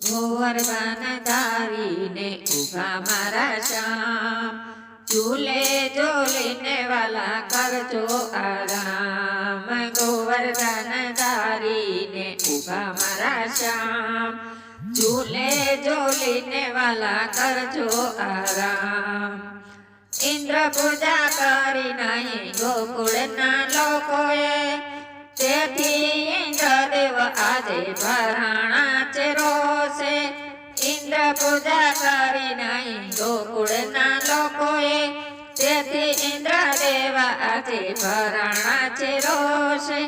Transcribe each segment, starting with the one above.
ગોવર્ધન ધારીને ઊભા મારા શ્યામ. ચૂલે ઝૂલીને વાલા કરજો આરામ. ગોવર્ધન ધારીને ઊભા મારા શ્યામ. ચૂલે ઝૂલીને વાલા કરજો આરામ. ઇન્દ્ર પૂજા કરી નહીં ગોકુળના લોકોએ. તેથી ઇન્દ્રદેવ આજે ભરાણા ઇન્દ્ર પૂજા કરી નહીં. ગોકુળના લોકોએ તેથી ઇન્દ્રદેવ આજે ભરાણા છે રોષે.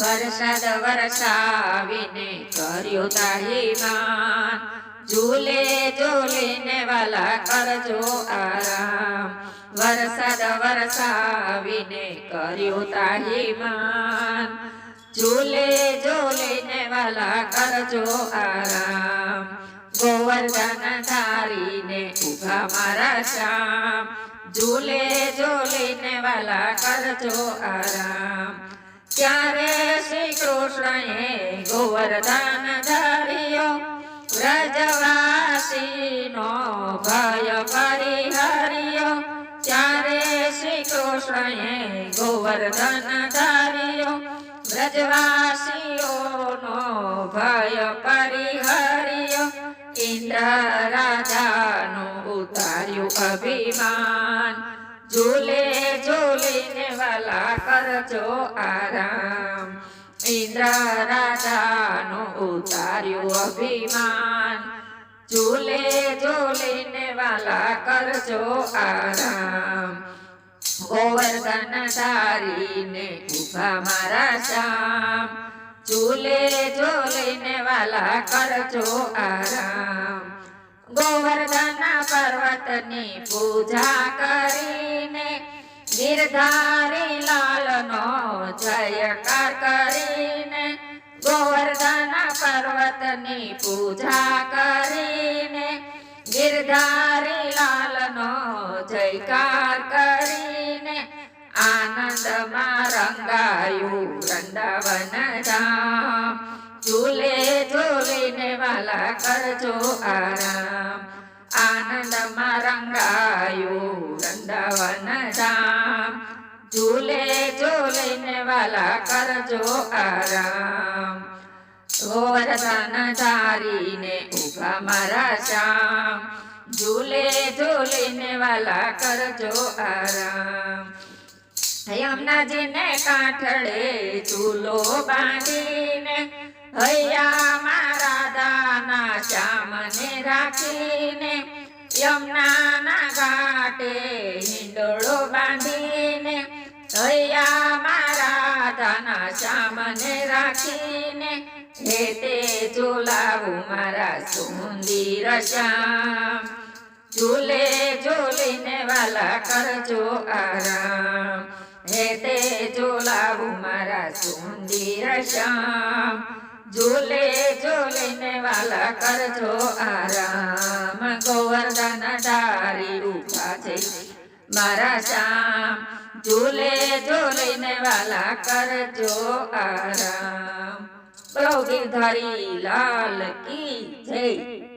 વરસાદ વરસાવીને કર્યો તાહીમાન ઝૂલે, ઝૂલીને વાલા કરજો આરામ. વરસાદ વરસાવીને કર્યો તાહીમાન ઝૂલે, ઝૂલીને વાલા કરજો આરામ. ગોવર્ધન ધારીને ઊભા મારા શ્યામ. ઝૂલે ઝૂલીને વાલા કરજો આરામ. ત્યારે શ્રી કૃષ્ણએ ગોવર્ધન ધાર્યો? વ્રજવાસીનો ભય પરિહર્યો. ત્યારે શ્રી કૃષ્ણએ ગોવર્ધન ધાર્યો? વ્રજવાસીઓનો ભય પરિહર્યો. ઇન્દ્ર રાજાનું ઉતાર્યું અભિમાન. ઝૂલે, ઝૂલીને વાલા કરજો આરામ. ઇન્દ્ર રાજાનું ઉતાર્યું અભિમાન. ઝૂલે, ઝૂલીને વાલા કરજો આરામ. ગોવર્ધન ધારીને ઊભા મારા શ્યામ. ઝૂલે, ઝૂલીને વાલા કરજો આરામ. ગોવર્ધન પર્વતની પૂજા કરીને ગિરધારી લાલનો જયકાર કરીને ગોવર્ધન પર્વતની પૂજા કરીને ગિરધારી લાલનો જયકાર કરીને આનંદમાં રંગાયું વૃંદાવન ધામ ઝૂલે ઝૂલીને વાલા કરજો આરામ આનંદમાં રંગાયું વૃંદાવન રામ ઝૂલે ઝૂલીને વાલા કરજો આરામ ગોવર્ધન ધારીને ઊભા મારા શ્યામ ઝૂલે ઝૂલીને વાલા કરજો આરામ યમુનાજીને કાંઠળે ચૂલો બાંધીને, હૈયા મારા દાના શ્યામને રાખીને, યમુનાના ઘાટે હિંડોળો બાંધીને, હૈયા મારા દાના શ્યામને રાખીને, હે તે ઝુલાવું મારા સુંદર શ્યામ. ઝૂલે ઝૂલીને વાલા કરજો આરામ. હે તે ઝુલાવું મારા સુંદર શ્યામ. ઝૂલે ઝૂલીને વાલા કરજો આરામ. ગોવર્ધન ધારી ઊભા છે મારા શ્યામ. ઝૂલે ઝૂલીને વાલા કરજો આરામ. બહુ ધરી લાલ કી જય.